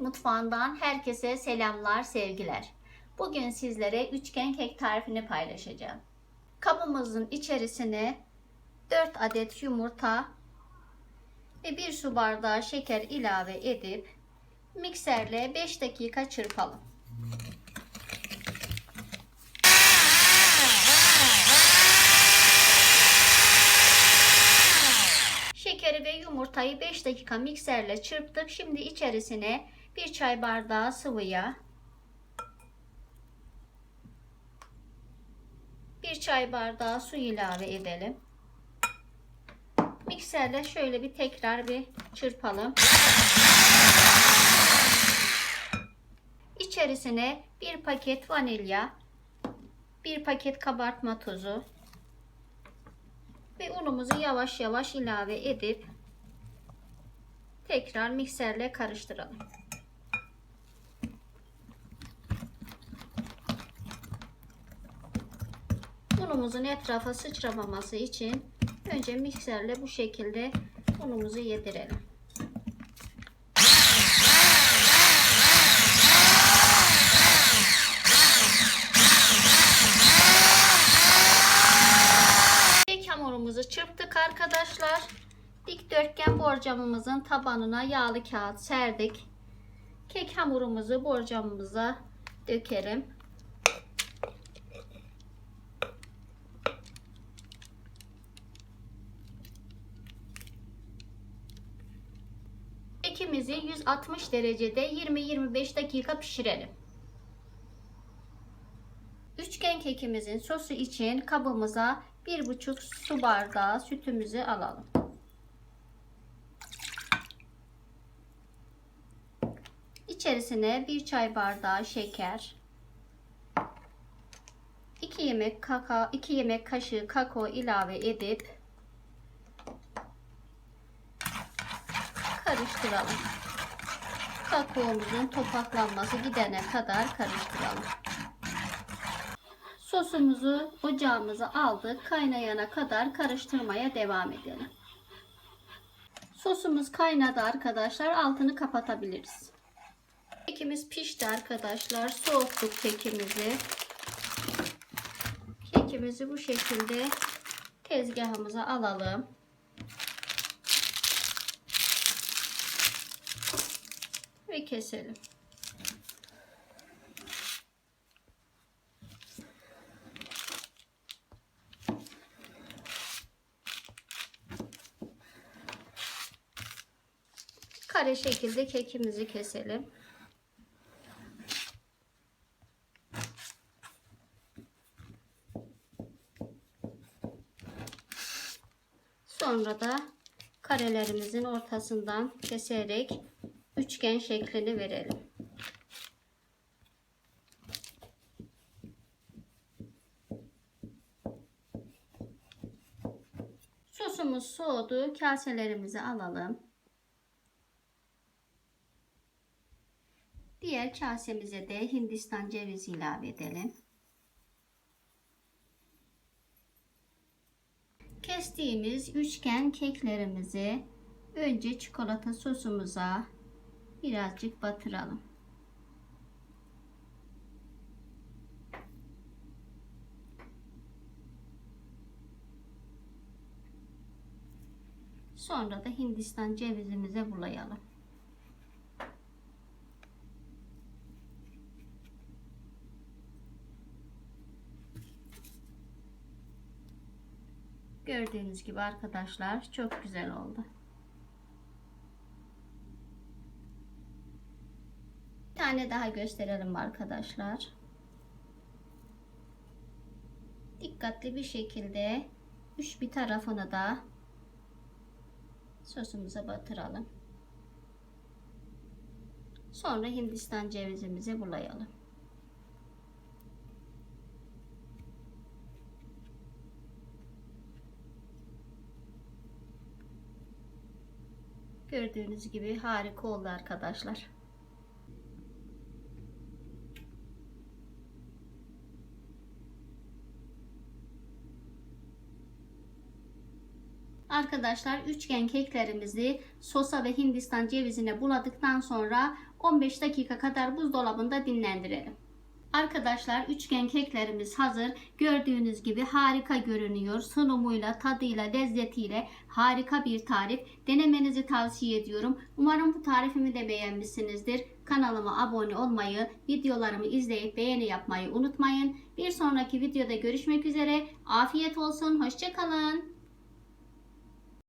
Mutfağından herkese selamlar, sevgiler. Bugün sizlere üçgen kek tarifini paylaşacağım. Kabımızın içerisine 4 adet yumurta ve 1 su bardağı şeker ilave edip mikserle 5 dakika çırpalım. Şekeri ve yumurtayı 5 dakika mikserle çırptık. Şimdi içerisine 1 çay bardağı sıvı yağ, 1 çay bardağı su ilave edelim. Mikserle şöyle bir tekrar bir çırpalım. İçerisine 1 paket vanilya, 1 paket kabartma tozu, ve unumuzu yavaş yavaş ilave edip tekrar mikserle karıştıralım. Unumuzun etrafa sıçramaması için önce mikserle bu şekilde unumuzu yedirelim. Hamurumuzu çırptık arkadaşlar. Dikdörtgen borcamımızın tabanına yağlı kağıt serdik. Kek hamurumuzu borcamımıza dökelim. Kekimizi 160 derecede 20-25 dakika pişirelim. Üçgen kekimizin sosu için kabımıza 1,5 su bardağı sütümüzü alalım. İçerisine 1 çay bardağı şeker, 2 yemek kakao, 2 yemek kaşığı kakao ilave edip karıştıralım. Kakaomuzun topaklanması gidene kadar karıştıralım. Sosumuzu ocağımıza aldık. Kaynayana kadar karıştırmaya devam edelim. Sosumuz kaynadı arkadaşlar. Altını kapatabiliriz. Kekimiz pişti arkadaşlar. Soğuttuk kekimizi. Kekimizi bu şekilde tezgahımıza alalım. Ve keselim. kare şekilde kekimizi keselim. Sonra da karelerimizin ortasından keserek üçgen şeklini verelim. Sosumuz soğudu. Kaselerimizi alalım. Diğer kasemize de Hindistan cevizi ilave edelim. Kestiğimiz üçgen keklerimizi önce çikolata sosumuza birazcık batıralım. Sonra da Hindistan cevizimize bulayalım. Gördüğünüz gibi arkadaşlar çok güzel oldu. Bir tane daha gösterelim arkadaşlar. Dikkatli bir şekilde üç bir tarafını da sosumuza batıralım. Sonra Hindistan cevizimizi bulayalım. Gördüğünüz gibi harika oldu arkadaşlar. Arkadaşlar üçgen keklerimizi sosa ve hindistan cevizine buladıktan sonra 15 dakika kadar buzdolabında dinlendirelim. Arkadaşlar üçgen keklerimiz hazır. Gördüğünüz gibi harika görünüyor. Sunumuyla, tadıyla, lezzetiyle harika bir tarif. Denemenizi tavsiye ediyorum. Umarım bu tarifimi de beğenmişsinizdir. Kanalıma abone olmayı, videolarımı izleyip beğeni yapmayı unutmayın. Bir sonraki videoda görüşmek üzere. Afiyet olsun. Hoşçakalın.